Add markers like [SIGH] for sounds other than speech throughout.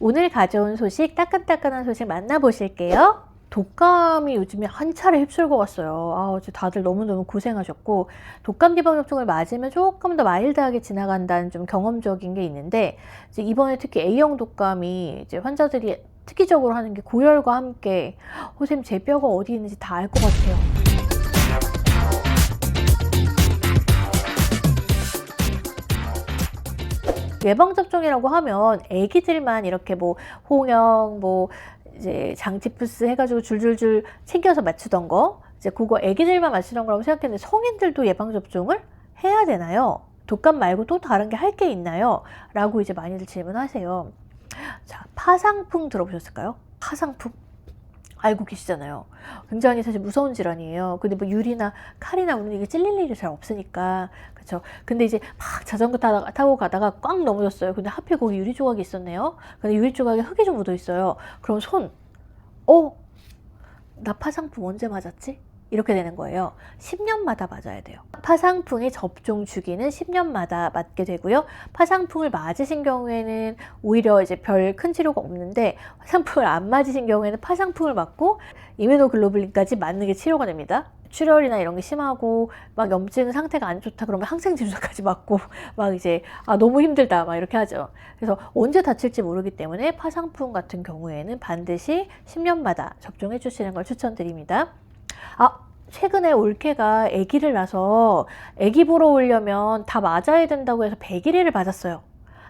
오늘 가져온 소식 따끈따끈한 소식 만나보실게요. 독감이 요즘에 한 차례 휩쓸고 왔어요. 아, 다들 너무너무 고생하셨고, 독감 예방 접종을 맞으면 조금 더 마일드하게 지나간다는 좀 경험적인 게 있는데, 이번에 특히 A형 독감이 이제 환자들이 특이적으로 하는 게 고열과 함께, 어, 선생님 제 뼈가 어디 있는지 다 알 것 같아요. 예방접종이라고 하면 애기들만 이렇게 뭐 홍역, 뭐 이제 장티푸스 해가지고 줄줄줄 챙겨서 맞추던 거, 이제 그거 애기들만 맞추던 거라고 생각했는데 성인들도 예방접종을 해야 되나요? 독감 말고 또 다른 게 할 게 있나요? 라고 이제 많이들 질문하세요. 자, 파상풍 들어보셨을까요? 파상풍. 알고 계시잖아요. 굉장히 사실 무서운 질환이에요. 근데 뭐 유리나 칼이나 우리는 이게 찔릴 일이 잘 없으니까. 그렇죠. 근데 이제 막 자전거 타다가, 타고 가다가 꽝 넘어졌어요. 근데 하필 거기 유리 조각이 있었네요. 근데 유리 조각에 흙이 좀 묻어 있어요. 그럼 손, 어? 나 파상풍 언제 맞았지? 이렇게 되는 거예요. 10년마다 맞아야 돼요. 파상풍의 접종 주기는 10년마다 맞게 되고요. 파상풍을 맞으신 경우에는 오히려 이제 별 큰 치료가 없는데 파상풍을 안 맞으신 경우에는 파상풍을 맞고 이뮤노글로불린까지 맞는 게 치료가 됩니다. 출혈이나 이런 게 심하고 막 염증 상태가 안 좋다 그러면 항생제 주사까지 맞고 [LAUGHS] 막 이제 아 너무 힘들다 막 이렇게 하죠. 그래서 언제 다칠지 모르기 때문에 파상풍 같은 경우에는 반드시 10년마다 접종해 주시는 걸 추천드립니다. 아, 최근에 올케가 아기를 낳아서 아기 보러 오려면 다 맞아야 된다고 해서 100일에를 맞았어요.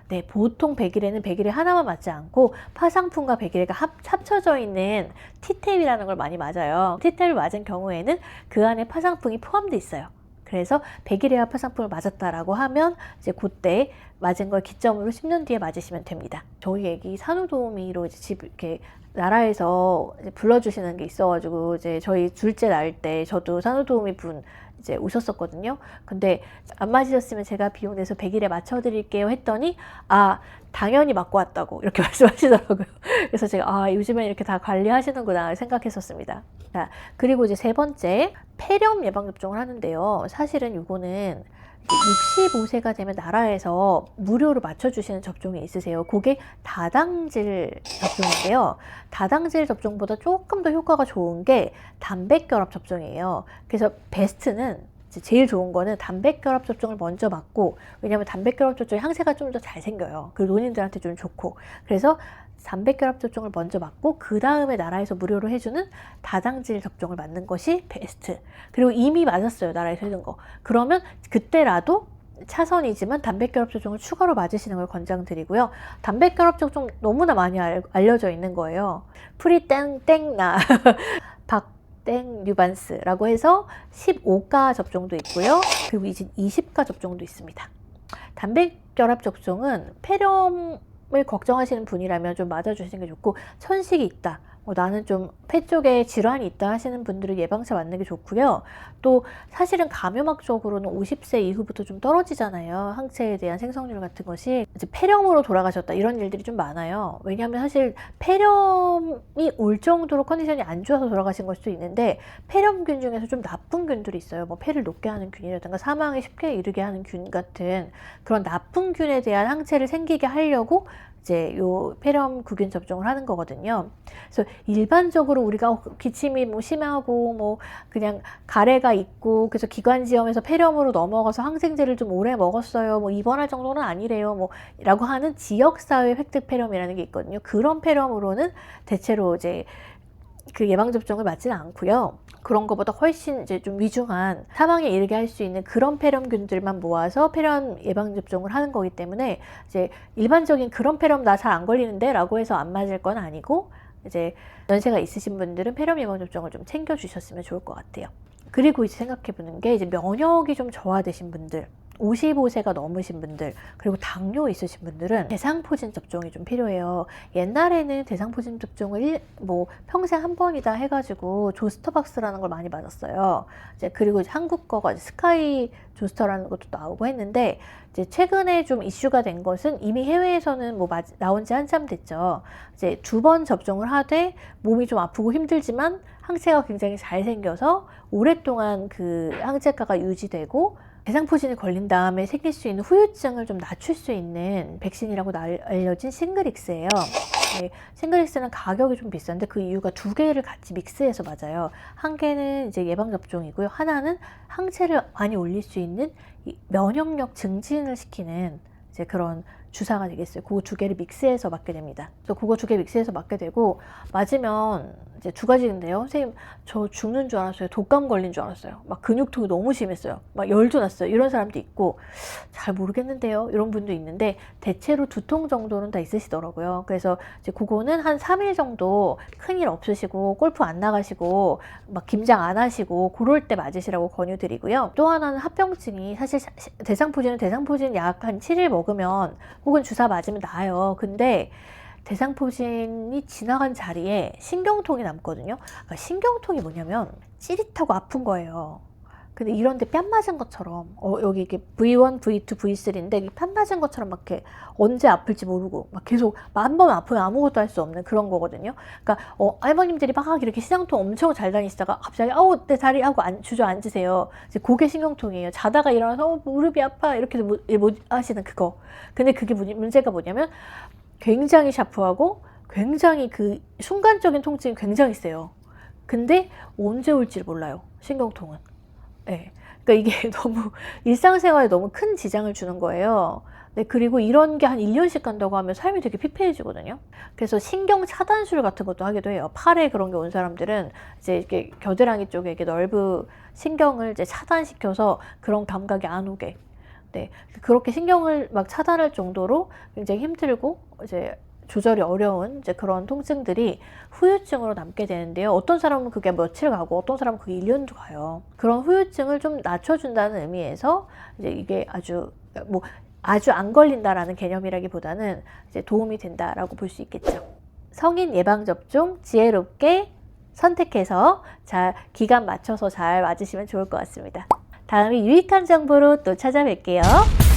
네, 보통 100일에는 100일에 하나만 맞지 않고 파상풍과 100일에가 합, 합쳐져 있는 티탭이라는 걸 많이 맞아요. 티탭을 맞은 경우에는 그 안에 파상풍이 포함되어 있어요. 그래서 100일에와 파상풍을 맞았다라고 하면 이제 그때 맞은 걸 기점으로 10년 뒤에 맞으시면 됩니다. 저희 애기 산후도우미로 이제 집 이렇게 나라에서 이제 불러주시는 게 있어가지고 이제 저희 둘째 낳을 때 저도 산후도우미 분 이제 오셨었거든요. 근데 안 맞으셨으면 제가 비용 내서 100일에 맞춰드릴게요 했더니 아 당연히 맞고 왔다고 이렇게 [LAUGHS] 말씀하시더라고요. 그래서 제가 아 요즘엔 이렇게 다 관리하시는구나 생각했었습니다. 자 그리고 이제 세 번째 폐렴 예방 접종을 하는데요. 사실은 이거는 65세가 되면 나라에서 무료로 맞춰주시는 접종이 있으세요. 그게 다당질 접종인데요. 다당질 접종보다 조금 더 효과가 좋은 게 단백결합 접종이에요. 그래서 베스트는 이제 제일 좋은 거는 단백결합 접종을 먼저 맞고 왜냐하면 단백결합 접종이 항체가 좀 더 잘 생겨요. 그 노인들한테 좀 좋고 그래서 단백결합 접종을 먼저 맞고 그 다음에 나라에서 무료로 해주는 다당질 접종을 맞는 것이 베스트. 그리고 이미 맞았어요 나라에서 해준 거. 그러면 그때라도 차선이지만 단백결합 접종을 추가로 맞으시는 걸 권장드리고요. 단백결합 접종 너무나 많이 알, 알려져 있는 거예요. 프리 땡땡나 박 [LAUGHS] 땡 뉴반스라고 해서 15가 접종도 있고요. 그리고 이제 20가 접종도 있습니다. 단백결합 접종은 폐렴 을 걱정하시는 분이라면 좀 맞아주시는 게 좋고 천식이 있다. 어, 나는 좀 폐 쪽에 질환이 있다 하시는 분들은 예방차 맞는 게 좋고요. 또 사실은 감염학적으로는 50세 이후부터 좀 떨어지잖아요. 항체에 대한 생성률 같은 것이 이제 폐렴으로 돌아가셨다 이런 일들이 좀 많아요. 왜냐하면 사실 폐렴이 올 정도로 컨디션이 안 좋아서 돌아가신 걸 수도 있는데 폐렴균 중에서 좀 나쁜 균들이 있어요. 뭐 폐를 녹게 하는 균이라든가 사망에 쉽게 이르게 하는 균 같은 그런 나쁜 균에 대한 항체를 생기게 하려고 이제 요 폐렴 구균 접종을 하는 거거든요. 그래서 일반적으로 우리가 어, 기침이 뭐 심하고 뭐 그냥 가래가 있고 그래서 기관지염에서 폐렴으로 넘어가서 항생제를 좀 오래 먹었어요. 뭐 입원할 정도는 아니래요. 뭐라고 하는 지역사회 획득 폐렴이라는 게 있거든요. 그런 폐렴으로는 대체로 이제 그 예방 접종을 맞지는 않고요. 그런 것보다 훨씬 이제 좀 위중한 사망에 이르게 할 수 있는 그런 폐렴균들만 모아서 폐렴 예방 접종을 하는 거기 때문에 이제 일반적인 그런 폐렴 나 잘 안 걸리는데라고 해서 안 맞을 건 아니고 이제 연세가 있으신 분들은 폐렴 예방 접종을 좀 챙겨 주셨으면 좋을 것 같아요. 그리고 이제 생각해 보는 게 이제 면역이 좀 저하되신 분들 55세가 넘으신 분들 그리고 당뇨 있으신 분들은 대상포진 접종이 좀 필요해요. 옛날에는 대상포진 접종을 일, 뭐 평생 한 번이다 해가지고 조스터박스라는 걸 많이 맞았어요. 이제 그리고 이제 한국 거가 스카이 조스터라는 것도 나오고 했는데 이제 최근에 좀 이슈가 된 것은 이미 해외에서는 뭐 맞, 나온 지 한참 됐죠. 이제 두 번 접종을 하되 몸이 좀 아프고 힘들지만 항체가 굉장히 잘 생겨서 오랫동안 그 항체가가 유지되고 대상포진에 걸린 다음에 생길 수 있는 후유증을 좀 낮출 수 있는 백신이라고 나- 알려진 싱글릭스예요. 네, 싱글엑스는 가격이 좀 비싼데 그 이유가 두 개를 같이 믹스해서 맞아요. 한 개는 이제 예방 접종이고요. 하나는 항체를 많이 올릴 수 있는 이 면역력 증진을 시키는 이제 그런 주사가 되겠어요. 그거 두 개를 믹스해서 맞게 됩니다. 그래서 그거 두 개 믹스해서 맞게 되고 맞으면 이제 두 가지인데요. 선생님 저 죽는 줄 알았어요. 독감 걸린 줄 알았어요. 막 근육통이 너무 심했어요. 막 열도 났어요. 이런 사람도 있고 잘 모르겠는데요. 이런 분도 있는데 대체로 두통 정도는 다 있으시더라고요. 그래서 이제 그거는 한 3일 정도 큰일 없으시고 골프 안 나가시고 막 김장 안 하시고 그럴 때 맞으시라고 권유드리고요. 또 하나는 합병증이 사실 대상포진은 대상포진 약 한 7일 먹으면 혹은 주사 맞으면 나아요. 근데 대상포진이 지나간 자리에 신경통이 남거든요. 그러니까 신경통이 뭐냐면 찌릿하고 아픈 거예요. 근데 이런데 뺨 맞은 것처럼 어, 여기 이게 V1, V2, V3인데 뺨 맞은 것처럼 막 이렇게 언제 아플지 모르고 막 계속 한 번 아프면 아무것도 할 수 없는 그런 거거든요. 그러니까 어, 할머님들이 막 이렇게 시장통 엄청 잘 다니시다가 갑자기 아우 내 다리 하고 안, 주저앉으세요. 이제 그게 신경통이에요. 자다가 일어나서 어, 무릎이 아파 이렇게 못, 못 하시는 그거. 근데 그게 문- 문제가 뭐냐면 굉장히 샤프하고 굉장히 그 순간적인 통증이 굉장히 세요. 근데 언제 올지 몰라요. 신경통은. 네. 그러니까 이게 [LAUGHS] 너무 일상생활에 너무 큰 지장을 주는 거예요. 네, 그리고 이런 게 한 1년씩 간다고 하면 삶이 되게 피폐해지거든요. 그래서 신경 차단술 같은 것도 하기도 해요. 팔에 그런 게 온 사람들은 이제 이렇게 겨드랑이 쪽에 이렇게 넓은 신경을 이제 차단시켜서 그런 감각이 안 오게. 네. 그렇게 신경을 막 차단할 정도로 굉장히 힘들고 이제 조절이 어려운 이제 그런 통증들이 후유증으로 남게 되는데요. 어떤 사람은 그게 며칠 가고 어떤 사람은 그게 1년도 가요. 그런 후유증을 좀 낮춰준다는 의미에서 이제 이게 아주 뭐 아주 안 걸린다라는 개념이라기보다는 이제 도움이 된다라고 볼 수 있겠죠. 성인 예방 접종 지혜롭게 선택해서 잘 기간 맞춰서 잘 맞으시면 좋을 것 같습니다. 다음에 유익한 정보로 또 찾아뵐게요.